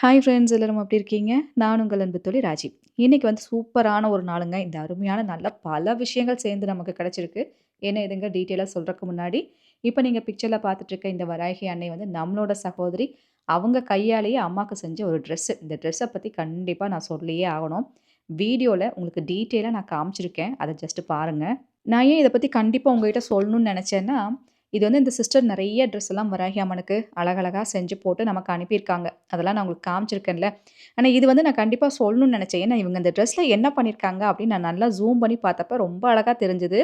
Hi friends எல்லோரும் அப்படி இருக்கீங்க? நான் உங்கள் அன்பு தொழில் ராஜி. இன்றைக்கி வந்து சூப்பரான ஒரு நாளுங்க. இந்த அருமையான நல்ல பல விஷயங்கள் சேர்ந்து நமக்கு கிடச்சிருக்கு என்ன இதுங்க டீட்டெயிலாக சொல்கிறதுக்கு முன்னாடி, இப்போ நீங்கள் பிக்சரில் பார்த்துட்ருக்க இந்த வராகி அன்னை வந்து நம்மளோட சகோதரி. அவங்க கையாலேயே அம்மாவுக்கு செஞ்ச ஒரு ட்ரெஸ்ஸு. இந்த ட்ரெஸ்ஸை பற்றி கண்டிப்பாக நான் சொல்லியே ஆகணும். வீடியோவில் உங்களுக்கு டீட்டெயிலாக நான் காமிச்சிருக்கேன். அதை ஜஸ்ட்டு பாருங்கள் நான் ஏன் இதை பற்றி கண்டிப்பாக உங்ககிட்ட சொல்லணும்னு நினச்சேன்னா இது வந்து இந்த சிஸ்டர் நிறைய ட்ரெஸ் எல்லாம் வராகி அம்மனுக்கு அழகழகாக செஞ்சு போட்டு நமக்கு அனுப்பியிருக்காங்க. அதெல்லாம் நான் உங்களுக்கு காமிச்சிருக்கேன்ல. ஆனால் இது வந்து நான் கண்டிப்பாக சொல்லணும்னு நினச்சேன் ஏன்னா இவங்க இந்த ட்ரெஸ்ஸில் என்ன பண்ணியிருக்காங்க அப்படின்னு நான் நல்லா ஜூம் பண்ணி பார்த்தப்ப ரொம்ப அழகாக தெரிஞ்சுது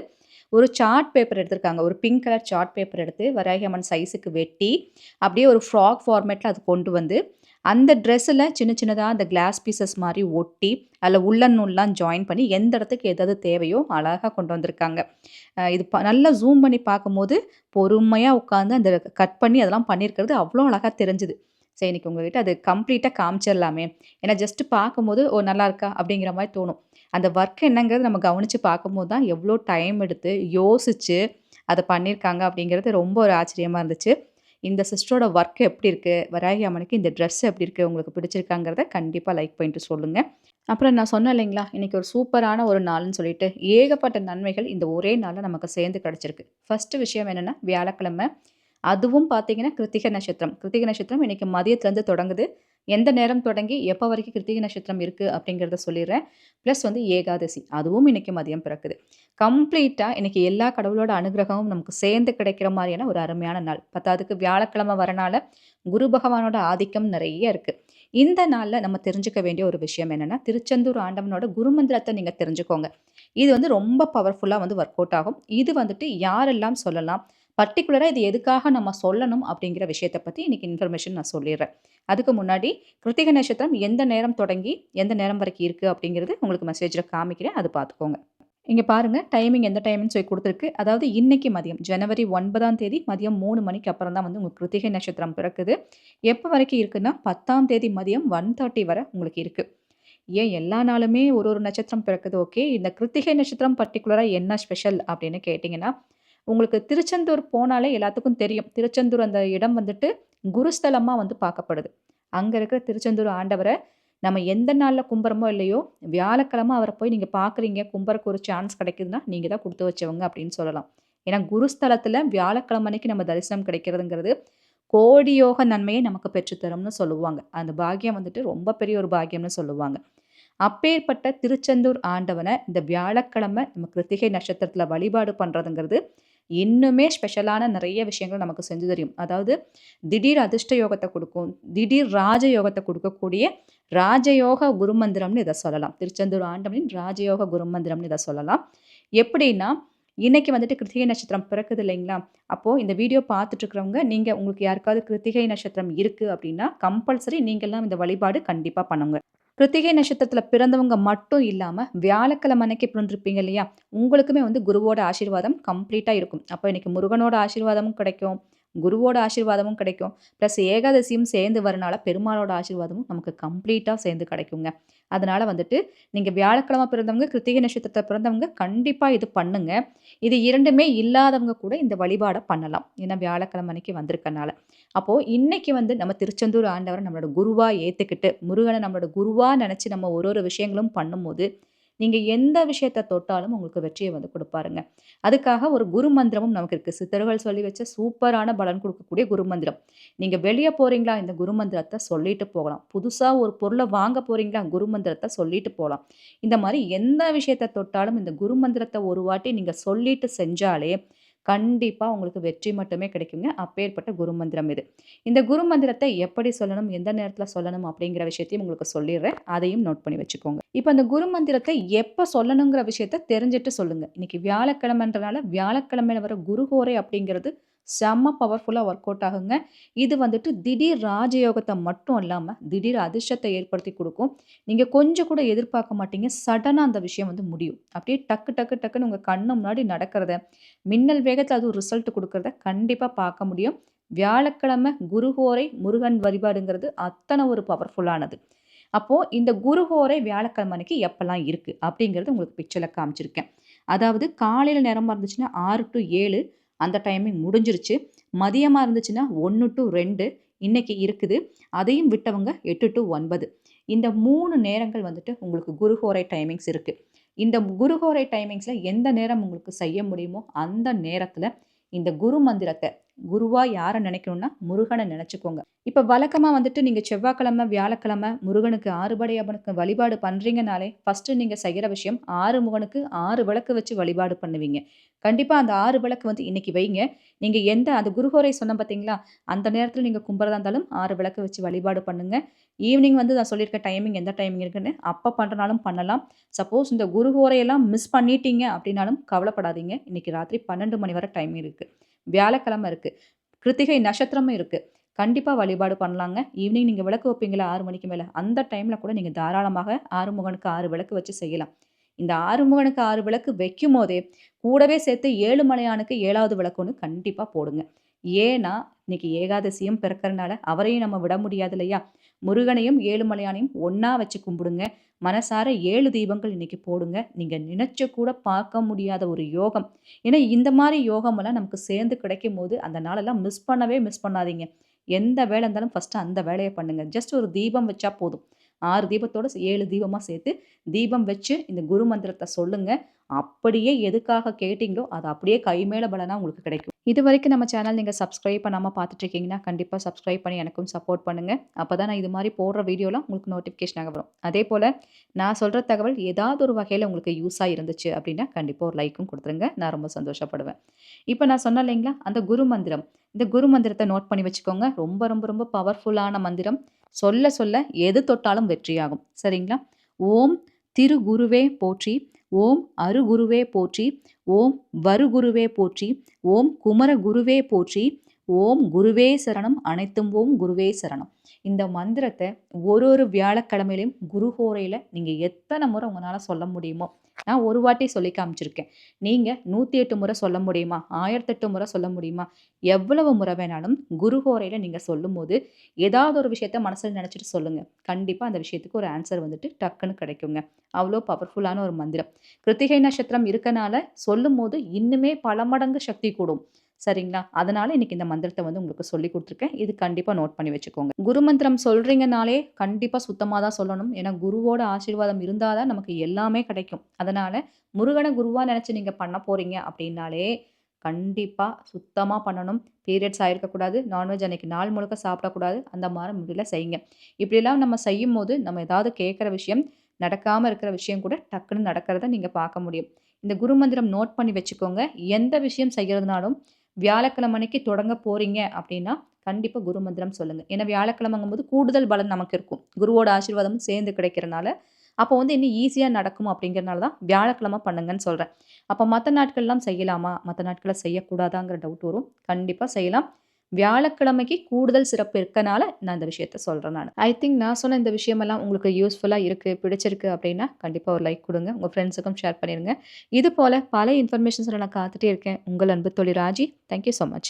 ஒரு சார்ட் பேப்பர் எடுத்திருக்காங்க. ஒரு பிங்க் கலர் சார்ட் பேப்பர் எடுத்து வராகி அம்மன் சைஸுக்கு வெட்டி, அப்படியே ஒரு ஃப்ராக் ஃபார்மேட்டில் அது கொண்டு வந்து, அந்த ட்ரெஸ்ஸில் சின்ன சின்னதாக அந்த கிளாஸ் பீசஸ் மாதிரி ஒட்டி, அதில் உள்ளன் நூல்லாம் ஜாயின் பண்ணி எந்த இடத்துக்கு எதாவது தேவையோ அழகாக கொண்டு வந்திருக்காங்க. இது ப நல்லா ஜூம் பண்ணி பார்க்கும்போது, பொறுமையாக உட்காந்து அந்த கட் பண்ணி அதெல்லாம் பண்ணியிருக்கிறது அவ்வளோ அழகாக தெரிஞ்சுது சரி இன்னைக்கு உங்கள்கிட்ட அது கம்ப்ளீட்டாக காமிச்சிடலாமே ஏன்னா ஜஸ்ட் பார்க்கும்போது, "ஓ நல்லாயிருக்கா?" அப்படிங்கிற மாதிரி தோணும். அந்த ஒர்க் என்னங்கிறது நம்ம கவனித்து பார்க்கும்போது தான் எவ்வளோ டைம் எடுத்து, யோசித்து அதை பண்ணியிருக்காங்க அப்படிங்கிறது ரொம்ப ஒரு ஆச்சரியமாக இருந்துச்சு. இந்த சிஸ்டரோட ஒர்க் எப்படி இருக்குது வராகி அம்மனுக்கு இந்த ட்ரெஸ் எப்படி இருக்குது உங்களுக்கு பிடிச்சிருக்காங்கிறத கண்டிப்பாக லைக் பண்ணிட்டு சொல்லுங்கள் அப்புறம் நான் சொன்னேன் இல்லைங்களா, இன்றைக்கி ஒரு சூப்பரான ஒரு நாள்னு சொல்லிட்டு, ஏகப்பட்ட நன்மைகள் இந்த ஒரே நாளில் நமக்கு சேர்ந்து கிடச்சிருக்கு ஃபர்ஸ்ட்டு விஷயம் என்னென்னா வியாழக்கிழமை. அதுவும் பார்த்தீங்கன்னா, கிருத்திக நட்சத்திரம். கிருத்திக நட்சத்திரம் இன்னைக்கு மதியத்துலேருந்து தொடங்குது. எந்த நேரம் தொடங்கி எப்போ வரைக்கும் கிருத்திகை நட்சத்திரம் இருக்குது அப்படிங்கிறத சொல்லிடுறேன் ப்ளஸ் வந்து ஏகாதசி. அதுவும் இன்றைக்கி மதியம் பிறக்குது. கம்ப்ளீட்டாக இன்றைக்கி எல்லா கடவுளோட அனுகிரகமும் நமக்கு சேர்ந்து கிடைக்கிற மாதிரியான ஒரு அருமையான நாள். பத்தாவதுக்கு வியாழக்கிழமை வரனால, குரு பகவானோட ஆதிக்கம் நிறைய இருக்குது இந்த நாளில் நம்ம தெரிஞ்சுக்க வேண்டிய ஒரு விஷயம் என்னென்னா திருச்செந்தூர் ஆண்டவனோட குருமந்திரத்தை நீங்கள் தெரிஞ்சுக்கோங்க. இது வந்து ரொம்ப பவர்ஃபுல்லாக வந்து ஒர்க் அவுட் ஆகும். இது வந்துட்டு யாரெல்லாம் சொல்லலாம்? பர்டிகுலராக இது எதுக்காக நம்ம சொல்லணும் அப்படிங்கிற விஷயத்தை பற்றி இன்னைக்கு இன்ஃபர்மேஷன் நான் சொல்லிடுறேன் அதுக்கு முன்னாடி கிருத்திகை நட்சத்திரம் எந்த நேரம் தொடங்கி, எந்த நேரம் வரைக்கும் இருக்குது அப்படிங்கிறது உங்களுக்கு மெசேஜில் காமிக்கிறேன். அது பார்த்துக்கோங்க. இங்கே பாருங்கள் டைமிங் எந்த டைம்னு சொல்லி கொடுத்துருக்கு அதாவது இன்றைக்கி மதியம் ஜனவரி ஒன்பதாம் தேதி மதியம் மூணு மணிக்கு அப்புறம் தான் வந்து உங்களுக்கு கிருத்திகை நட்சத்திரம் பிறக்குது. எப்போ வரைக்கும் இருக்குன்னா, 10ஆம் தேதி மதியம் 1:30 வரை உங்களுக்கு இருக்குது ஏன் எல்லா நாளுமே ஒரு ஒரு நட்சத்திரம் பிறக்குது ஓகே. இந்த கிருத்திகை நட்சத்திரம் பர்டிகுலராக என்ன ஸ்பெஷல் அப்படின்னு கேட்டிங்கன்னா உங்களுக்கு திருச்செந்தூர் போனாலே எல்லாத்துக்கும் தெரியும். திருச்செந்தூர் அந்த இடம் வந்துட்டு குருஸ்தலமாக வந்து பார்க்கப்படுது. அங்கே இருக்கிற திருச்செந்தூர் ஆண்டவரை நம்ம எந்த நாளில் கும்புறமோ இல்லையோ, வியாழக்கிழமை அவரை போய் நீங்கள் பார்க்குறீங்க, கும்புறக்கு ஒரு சான்ஸ் கிடைக்குதுன்னா, நீங்கள் தான் கொடுத்து வச்சவங்க அப்படின்னு சொல்லலாம். ஏன்னா குருஸ்தலத்தில் வியாழக்கிழமை அன்னைக்கு நம்ம தரிசனம் கிடைக்கிறதுங்கிறது, கோடியோக நன்மையை நமக்கு பெற்று தரும்னு சொல்லுவாங்க. அந்த பாக்கியம் வந்துட்டு ரொம்ப பெரிய ஒரு பாக்கியம்னு சொல்லுவாங்க. அப்பேற்பட்ட திருச்செந்தூர் ஆண்டவனை இந்த வியாழக்கிழமை நம்ம கிருத்திகை நட்சத்திரத்தில் வழிபாடு பண்ணுறதுங்கிறது இன்னுமே ஸ்பெஷலான நிறைய விஷயங்கள் நமக்கு செஞ்சு தெரியும். அதாவது திடீர் அதிர்ஷ்ட யோகத்தை கொடுக்கும் திடீர் ராஜ கொடுக்கக்கூடிய குடுக்கக்கூடிய ராஜயோக குருமந்திரம்னு இதை சொல்லலாம். திருச்செந்தூர் ஆண்டவனின் ராஜயோக குருமந்திரம்னு இதை சொல்லலாம். எப்படின்னா, இன்றைக்கி வந்துட்டு கிருத்திகை நட்சத்திரம் பிறக்குது இல்லைங்களா? அப்போது இந்த வீடியோ பார்த்துட்ருக்கிறவங்க நீங்கள் உங்களுக்கு யாருக்காவது கிருத்திகை நட்சத்திரம் இருக்குது அப்படின்னா, கம்பல்சரி நீங்கள்லாம் இந்த வழிபாடு கண்டிப்பாக பண்ணுங்க. கிருத்திகை நட்சத்திரத்தில் பிறந்தவங்க மட்டும் இல்லாம, வியாழக்கிழமை அன்னைக்கு பிறந்திருப்பீங்க இல்லையா? உங்களுக்குமே வந்து குருவோட ஆசீர்வாதம் கம்ப்ளீட்டா இருக்கும். அப்ப இன்னைக்கு முருகனோட ஆசீர்வாதமும் கிடைக்கும். குருவோட ஆசீர்வாதமும் கிடைக்கும். ப்ளஸ் ஏகாதசியும் சேர்ந்து வரனால பெருமாளோட ஆசீர்வாதமும் நமக்கு கம்ப்ளீட்டாக சேர்ந்து கிடைக்குங்க. அதனால் வந்துட்டு, நீங்கள் வியாழக்கிழமை பிறந்தவங்க, கிருத்திகை நட்சத்திரத்தை பிறந்தவங்க கண்டிப்பாக இது பண்ணுங்க. இது இரண்டுமே இல்லாதவங்க கூட இந்த வழிபாட பண்ணலாம். ஏன்னா வியாழக்கிழமை அன்னைக்கு வந்திருக்கனால. அப்போது இன்னைக்கு வந்து நம்ம திருச்செந்தூர் ஆண்டவரை நம்மளோட குருவாக ஏற்றுக்கிட்டு முருகனை நம்மளோட குருவாக நினச்சி நம்ம ஒரு ஒரு விஷயங்களும் பண்ணும்போது, நீங்கள் எந்த விஷயத்த தொட்டாலும் உங்களுக்கு வெற்றியை வந்து கொடுப்பாருங்க. அதுக்காக ஒரு குரு மந்திரமும் நமக்கு இருக்குது சித்தர்கள் சொல்லி வச்ச சூப்பரான பலன் கொடுக்கக்கூடிய குரு மந்திரம். நீங்கள் வெளியே போகிறீங்களா இந்த குரு மந்திரத்தை சொல்லிட்டு போகலாம். புதுசாக ஒரு பொருளை வாங்க போகிறீங்களா குரு மந்திரத்தை சொல்லிட்டு போகலாம். இந்த மாதிரி எந்த விஷயத்தை தொட்டாலும் இந்த குரு மந்திரத்தை ஒரு வாட்டி நீங்கள் சொல்லிட்டு செஞ்சாலே, கண்டிப்பா உங்களுக்கு வெற்றி மட்டுமே கிடைக்குங்க. அப்பேற்பட்ட குரு மந்திரம் இது. இந்த குரு மந்திரத்தை எப்படி சொல்லணும், எந்த நேரத்தில் சொல்லணும் அப்படிங்கிற விஷயத்தையும் உங்களுக்கு சொல்லிடுறேன் அதையும் நோட் பண்ணி வச்சுக்கோங்க. இப்போ அந்த குரு மந்திரத்தை எப்போ சொல்லணுங்கிற விஷயத்த தெரிஞ்சுட்டு சொல்லுங்க. இன்னைக்கு வியாழக்கிழமைன்றனால, வியாழக்கிழமையில வர குருஹோரை அப்படிங்கிறது செம்ம பவர்ஃபுல்லாக ஒர்க் அவுட் ஆகுங்க. இது வந்துட்டு திடீர் ராஜயோகத்தை மட்டும் இல்லாமல் திடீர் அதிர்ஷ்டத்தை ஏற்படுத்தி கொடுக்கும் நீங்கள் கொஞ்சம் கூட எதிர்பார்க்க மாட்டீங்க. சடனாக அந்த விஷயம் வந்து முடியும். அப்படியே டக்கு டக்கு டக்குன்னு உங்கள் கண்ணு முன்னாடி நடக்கிறத, மின்னல் வேகத்தில அதுவும் ரிசல்ட் கொடுக்கறத கண்டிப்பாக பார்க்க முடியும். வியாழக்கிழமை குருஹோரை முருகன் வழிபாடுங்கிறது அத்தனை ஒரு பவர்ஃபுல்லானது. அப்போது இந்த குருஹோரை வியாழக்கிழமை அன்னைக்கு எப்போல்லாம் இருக்குது அப்படிங்கிறது உங்களுக்கு பிக்சரில் காமிச்சிருக்கேன். அதாவது காலையில் நேரமாக இருந்துச்சுன்னா ஆறு டு ஏழு அந்த டைமிங் முடிஞ்சிருச்சு. மதியமாக இருந்துச்சுன்னா ஒன்று டு ரெண்டு இன்னைக்கு இருக்குது. அதையும் விட்டவங்க எட்டு டு ஒன்பது. இந்த மூணு நேரங்கள் வந்துட்டு உங்களுக்கு குருஹோரை டைமிங்ஸ் இருக்குது இந்த குருஹோரை டைமிங்ஸில் எந்த நேரம் உங்களுக்கு செய்ய முடியுமோ அந்த நேரத்தில் இந்த குரு மந்திரத்தை குருவா யாரை நினைக்கணும்னா முருகனை நினச்சிக்கோங்க. இப்போ வழக்கமாக வந்துட்டு நீங்கள் செவ்வாய்க்கிழமை வியாழக்கிழமை முருகனுக்கு ஆறுபடை அவனுக்கு வழிபாடு பண்ணுறீங்கனாலே ஃபஸ்ட்டு நீங்கள் செய்கிற விஷயம் ஆறு முகனுக்கு ஆறு விளக்கு வச்சு வழிபாடு பண்ணுவீங்க. கண்டிப்பாக அந்த ஆறு விளக்கு வந்து இன்றைக்கி வைங்க. நீங்கள் எந்த அந்த குருஹோரை சொன்ன பார்த்தீங்களா அந்த நேரத்தில் நீங்கள் கும்பிட்றதா இருந்தாலும் ஆறு விளக்கு வச்சு வழிபாடு பண்ணுங்கள் ஈவினிங் வந்து நான் சொல்லியிருக்க டைமிங் எந்த டைமிங் இருக்குன்னு அப்போ பண்ணுறனாலும் பண்ணலாம். சப்போஸ் இந்த குருஹோரையெல்லாம் மிஸ் பண்ணிட்டீங்க அப்படின்னாலும் கவலைப்படாதீங்க. இன்றைக்கி ராத்திரி பன்னெண்டு மணி வரை டைம் இருக்குது வியாழக்கிழமை இருக்குது கிருத்திகை நட்சத்திரமும் இருக்குது கண்டிப்பாக வழிபாடு பண்ணலாங்க. ஈவினிங் நீங்கள் விளக்கு வைப்பீங்களா? ஆறு மணிக்கு மேலே. அந்த டைமில் கூட நீங்கள் தாராளமாக ஆறுமுகனுக்கு ஆறு விளக்கு வச்சு செய்யலாம். இந்த ஆறுமுகனுக்கு ஆறு விளக்கு வைக்கும் போதே கூடவே சேர்த்து ஏழு மலையானுக்கு ஏழாவது விளக்கு ஒன்று கண்டிப்பாக போடுங்க. ஏன்னா இன்னைக்கு ஏகாதசியும் பிறக்கிறனால அவரையும் நம்ம விட முடியாது இல்லையா? முருகனையும் ஏழுமலையானையும் ஒன்றா வச்சு கும்பிடுங்க. மனசார ஏழு தீபங்கள் இன்னைக்கு போடுங்க. நீங்கள் நினச்ச கூட பார்க்க முடியாத ஒரு யோகம். ஏன்னா இந்த மாதிரி யோகமெல்லாம் நமக்கு சேர்ந்து கிடைக்கும் போது அந்த நாளெல்லாம் மிஸ் பண்ணவே மிஸ் பண்ணாதீங்க. எந்த வேலை இருந்தாலும் ஃபஸ்ட்டு அந்த வேலையை பண்ணுங்கள் ஜஸ்ட் ஒரு தீபம் வச்சா போதும். ஆறு தீபத்தோடு ஏழு தீபமாக சேர்த்து தீபம் வச்சு இந்த குரு மந்திரத்தை சொல்லுங்கள் அப்படியே எதுக்காக கேட்டிங்களோ அது அப்படியே கை மேலே பலனாக உங்களுக்கு கிடைக்கும். இது வரைக்கும் நம்ம சேனல் நீங்கள் சப்ஸ்கிரைப் பண்ணாமல் பார்த்துட்ருக்கீங்கன்னா கண்டிப்பாக சப்ஸ்கிரைப் பண்ணி எனக்கும் சப்போர்ட் பண்ணுங்கள் அப்போ தான் நான் இது மாதிரி போடுற வீடியோலாம் உங்களுக்கு நோட்டிஃபிகேஷனாக வரும். அதே போல் நான் சொல்கிற தகவல் ஏதாவது ஒரு வகையில் உங்களுக்கு யூஸாக இருந்துச்சு அப்படின்னா கண்டிப்பாக ஒரு லைக்கும் கொடுத்துருங்க. நான் ரொம்ப சந்தோஷப்படுவேன். இப்போ நான் சொன்னேன் இல்லைங்களா அந்த குரு மந்திரம். இந்த குரு மந்திரத்தை நோட் பண்ணி வச்சுக்கோங்க. ரொம்ப ரொம்ப ரொம்ப பவர்ஃபுல்லான மந்திரம். சொல்ல சொல்ல எது தொட்டாலும் வெற்றியாகும். சரிங்களா? ஓம் திரு குருவே போற்றி. ஓம் அருகுருவே போற்றி ஓம் வருகுருவே போற்றி ஓம் குமரகுருவே போற்றி ஓம் குருவே சரணம் அனைத்தும் ஓம் குருவே சரணம். இந்த மந்திரத்தை ஒரு ஒரு வியாழக்கிழமையிலையும் குருஹோரையில் நீங்கள் எத்தனை முறை உங்களால் சொல்ல முடியுமோ நான் ஒரு வாட்டி சொல்லி காமிச்சிருக்கேன். நீங்கள் நூற்றி எட்டு முறை சொல்ல முடியுமா? ஆயிரத்தெட்டு முறை சொல்ல முடியுமா? எவ்வளவு முறை வேணாலும் குருஹோரையில் நீங்கள் சொல்லும்போது ஏதாவது ஒரு விஷயத்த மனசில் நினச்சிட்டு சொல்லுங்கள் கண்டிப்பாக அந்த விஷயத்துக்கு ஒரு ஆன்சர் வந்துட்டு டக்குன்னு கிடைக்குங்க. அவ்வளோ பவர்ஃபுல்லான ஒரு மந்திரம். கிருத்திகை நட்சத்திரம் இருக்கனால சொல்லும் போது இன்னுமே பல மடங்கு சக்தி கூடும். சரிங்களா? அதனால இன்னைக்கு இந்த மந்திரத்தை வந்து உங்களுக்கு சொல்லி கொடுத்துருக்கேன். இது கண்டிப்பாக நோட் பண்ணி வச்சுக்கோங்க. குரு மந்திரம் சொல்றீங்கனாலே கண்டிப்பாக சுத்தமாக தான் சொல்லணும். ஏன்னா குருவோட ஆசீர்வாதம் இருந்தால் தான் நமக்கு எல்லாமே கிடைக்கும். அதனால முருகனை குருவாக நினச்சி நீங்கள் பண்ண போறீங்க அப்படின்னாலே கண்டிப்பாக சுத்தமாக பண்ணணும். பீரியட்ஸ் ஆகிருக்கக்கூடாது நான்வெஜ் அன்றைக்கி நாள் முழுக்க சாப்பிடக்கூடாது. அந்த மாதிரி முடியல செய்யுங்க. இப்படிலாம் நம்ம செய்யும் போது நம்ம ஏதாவது கேட்குற விஷயம் நடக்காமல் இருக்கிற விஷயம் கூட டக்குன்னு நடக்கிறத நீங்கள் பார்க்க முடியும். இந்த குரு மந்திரம் நோட் பண்ணி வச்சுக்கோங்க. எந்த விஷயம் செய்கிறதுனாலும் வியாழக்கிழமைக்கு தொடங்க போகிறீங்க அப்படின்னா கண்டிப்பாக குரு மந்திரம் சொல்லுங்கள் ஏன்னா வியாழக்கிழமைங்கும் போது கூடுதல் பலன் நமக்கு இருக்கும். குருவோட ஆசீர்வாதமும் சேர்ந்து கிடைக்கிறனால. அப்போ வந்து இன்னும் ஈஸியாக நடக்கும் அப்படிங்கிறனால தான் வியாழக்கிழமை பண்ணுங்கன்னு சொல்கிறேன் அப்போ மற்ற நாட்கள்லாம் செய்யலாமா? மற்ற நாட்களில் செய்யக்கூடாதாங்கிற டவுட் வரும். கண்டிப்பாக செய்யலாம். வியாழக்கிழமைக்கு கூடுதல் சிறப்பு இருக்கனால நான் இந்த விஷயத்த சொல்கிறேன் நான். ஐ திங்க் நான் சொன்ன இந்த விஷயமெல்லாம் உங்களுக்கு யூஸ்ஃபுல்லாக இருக்குது பிடிச்சிருக்கு அப்படின்னா கண்டிப்பாக ஒரு லைக் கொடுங்க. உங்கள் ஃப்ரெண்ட்ஸுக்கும் ஷேர் பண்ணிடுங்க இது போல் பல இன்ஃபர்மேஷன்ஸில் நான் காத்துட்டே இருக்கேன். உங்கள் அன்பு தொழில் ராஜி. Thank you so much